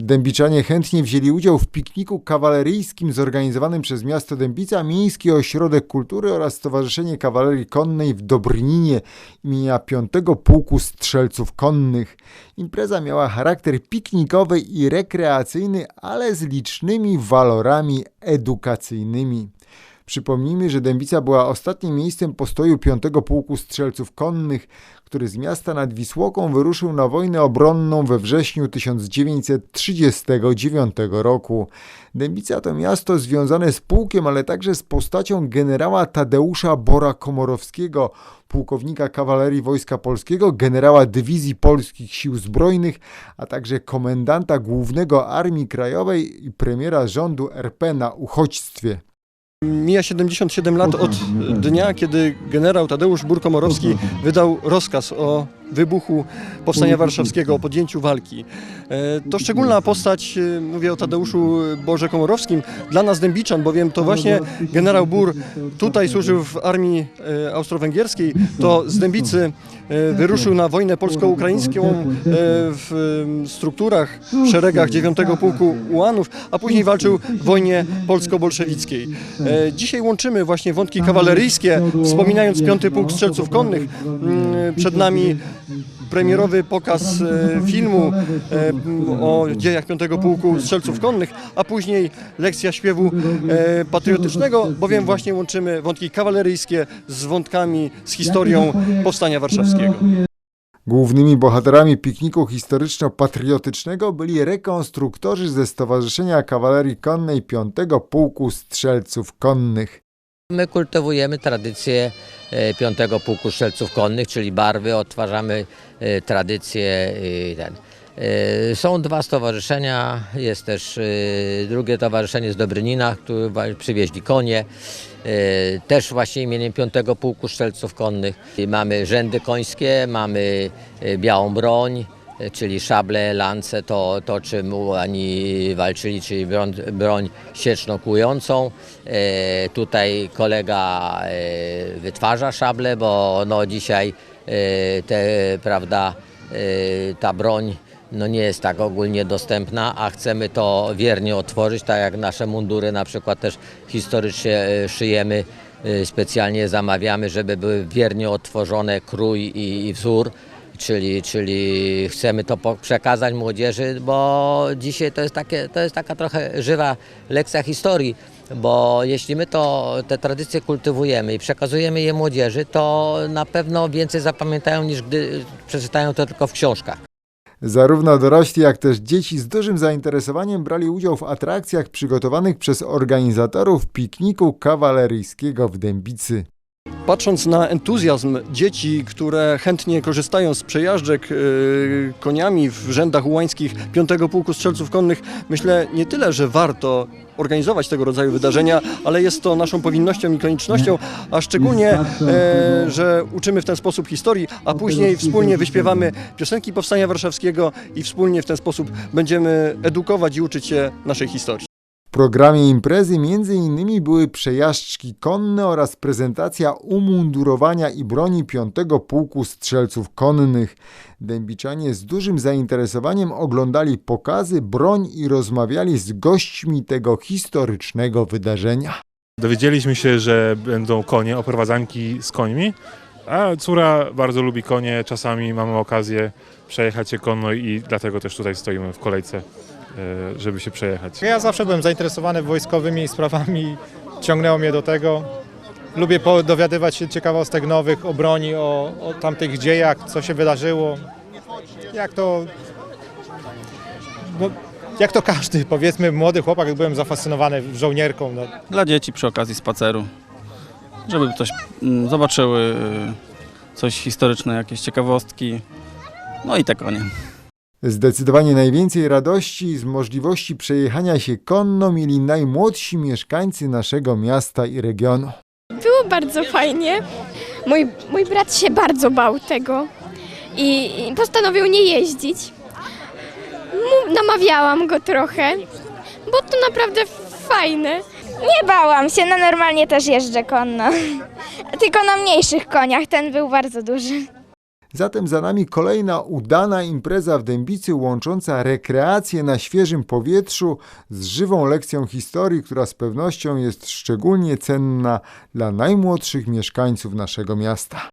Dębiczanie chętnie wzięli udział w pikniku kawaleryjskim zorganizowanym przez miasto Dębica, Miejski Ośrodek Kultury oraz Stowarzyszenie Kawalerii Konnej w Dobrninie imienia 5 Pułku Strzelców Konnych. Impreza miała charakter piknikowy i rekreacyjny, ale z licznymi walorami edukacyjnymi. Przypomnijmy, że Dębica była ostatnim miejscem postoju 5 Pułku Strzelców Konnych, który z miasta nad Wisłoką wyruszył na wojnę obronną we wrześniu 1939 roku. Dębica to miasto związane z pułkiem, ale także z postacią generała Tadeusza Bora Komorowskiego, pułkownika kawalerii Wojska Polskiego, generała Dywizji Polskich Sił Zbrojnych, a także komendanta głównego Armii Krajowej i premiera rządu RP na uchodźstwie. Mija 77 lat od dnia, kiedy generał Tadeusz Burkomorowski wydał rozkaz o wybuchu Powstania Warszawskiego, o podjęciu walki. E, To szczególna postać, e, mówię o Tadeuszu Boże Komorowskim, dla nas Dębiczan, bowiem to właśnie generał Bur tutaj służył w armii e, austro-węgierskiej, to z Dębicy e, wyruszył na wojnę polsko-ukraińską e, w strukturach, w szeregach 9 Pułku Ułanów, a później walczył w wojnie polsko-bolszewickiej. Dzisiaj łączymy właśnie wątki kawaleryjskie, wspominając 5 Pułk Strzelców Konnych. Przed nami premierowy pokaz e, filmu e, o dziejach 5 Pułku Strzelców Konnych, a później lekcja śpiewu e, patriotycznego, bowiem właśnie łączymy wątki kawaleryjskie z wątkami, z historią Powstania Warszawskiego. Głównymi bohaterami pikniku historyczno-patriotycznego byli rekonstruktorzy ze Stowarzyszenia Kawalerii Konnej 5 Pułku Strzelców Konnych. My kultywujemy tradycję e, Piątego Pułku Strzelców Konnych, czyli barwy, odtwarzamy e, tradycję ten. E, Są dwa stowarzyszenia, jest też drugie stowarzyszenie z Dobrynina, które przywieźli konie, też właśnie imieniem Piątego Pułku Strzelców Konnych. Mamy rzędy końskie, mamy białą broń, czyli szable, lance, to, to czym oni walczyli, czyli broń, broń. E, tutaj kolega e, wytwarza szable, bo no dzisiaj e, te, prawda, e, ta broń no nie jest tak ogólnie dostępna, a chcemy to wiernie otworzyć, tak jak nasze mundury na przykład też historycznie e, szyjemy, e, specjalnie zamawiamy, żeby były wiernie otworzone krój i, i wzór. Czyli, czyli chcemy to przekazać młodzieży, bo dzisiaj to jest, takie, to jest taka trochę żywa lekcja historii, bo jeśli my to, te tradycje kultywujemy i przekazujemy je młodzieży, to na pewno więcej zapamiętają niż gdy przeczytają to tylko w książkach. Zarówno dorośli, jak też dzieci z dużym zainteresowaniem brali udział w atrakcjach przygotowanych przez organizatorów pikniku kawaleryjskiego w Dębicy. Patrząc na entuzjazm dzieci, które chętnie korzystają z przejażdżek yy, koniami w rzędach ułańskich 5 Pułku Strzelców Konnych, myślę nie tyle, że warto organizować tego rodzaju wydarzenia, ale jest to naszą powinnością i koniecznością, a szczególnie, e, że uczymy w ten sposób historii, a później wspólnie wyśpiewamy piosenki Powstania Warszawskiego i wspólnie w ten sposób będziemy edukować i uczyć się naszej historii. W programie imprezy innymi były przejażdżki konne oraz prezentacja umundurowania i broni 5 Pułku Strzelców Konnych. Dębiczanie z dużym zainteresowaniem oglądali pokazy, broń i rozmawiali z gośćmi tego historycznego wydarzenia. Dowiedzieliśmy się, że będą konie, oprowadzanki z końmi, a córa bardzo lubi konie. Czasami mamy okazję przejechać się konno i dlatego też tutaj stoimy w kolejce, żeby się przejechać. Ja zawsze byłem zainteresowany wojskowymi sprawami, ciągnęło mnie do tego. Lubię dowiadywać się ciekawostek nowych o broni, o, o tamtych dziejach, co się wydarzyło. Jak to. No, jak to każdy, powiedzmy, młody chłopak, byłem zafascynowany żołnierką. No. dla dzieci przy okazji spaceru, żeby coś mm, zobaczyły, y, coś historyczne, jakieś ciekawostki. No i te konie. Zdecydowanie najwięcej radości z możliwości przejechania się konno mieli najmłodsi mieszkańcy naszego miasta i regionu. Było bardzo fajnie. Mój, mój brat się bardzo bał tego i, i postanowił nie jeździć. Mu, namawiałam go trochę, bo to naprawdę fajne. Nie bałam się, no normalnie też jeżdżę konno. Tylko na mniejszych koniach, ten był bardzo duży. Zatem za nami kolejna udana impreza w Dębicy łącząca rekreację na świeżym powietrzu z żywą lekcją historii, która z pewnością jest szczególnie cenna dla najmłodszych mieszkańców naszego miasta.